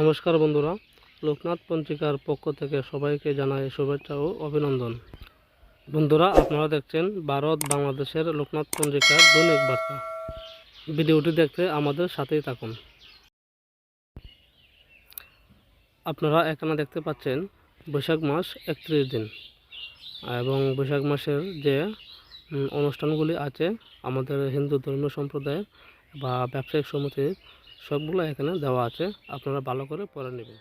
নমস্কার বন্ধুরা, লোকনাথ পঞ্চিকার পক্ষ থেকে সবাইকে জানাই শুভেচ্ছা ও অভিনন্দন। বন্ধুরা, আপনারা দেখছেন ভারত বাংলাদেশের লোকনাথ পঞ্জিকার দৈনিক বার্তা। ভিডিওটি দেখতে আমাদের সাথেই থাকুন। আপনারা এখানে দেখতে পাচ্ছেন বৈশাখ মাস একত্রিশ দিন। এবং বৈশাখ মাসের যে অনুষ্ঠানগুলি আছে আমাদের হিন্দু ধর্মীয় সম্প্রদায় বা ব্যবসায়িক সমিতির সবগুলো এখানে দেওয়া আছে। আপনারা ভালো করে পড়ে নেবেন।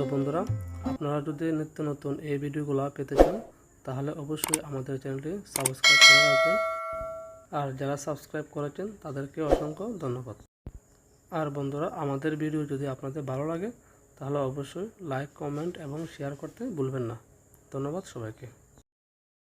তো বন্ধুরা, আপনারা যদি নিত্য নতুন এই ভিডিওগুলো পেতে চান, তাহলে অবশ্যই আমাদের চ্যানেলটি সাবস্ক্রাইব করে রাখবেন। আর যারা সাবস্ক্রাইব করেছেন, তাদেরকে অসংখ্য ধন্যবাদ। আর বন্ধুরা, আমাদের ভিডিও যদি আপনাদের ভালো লাগে, তাহলে অবশ্যই লাইক, কমেন্ট এবং শেয়ার করতে ভুলবেন না। ধন্যবাদ সবাইকে।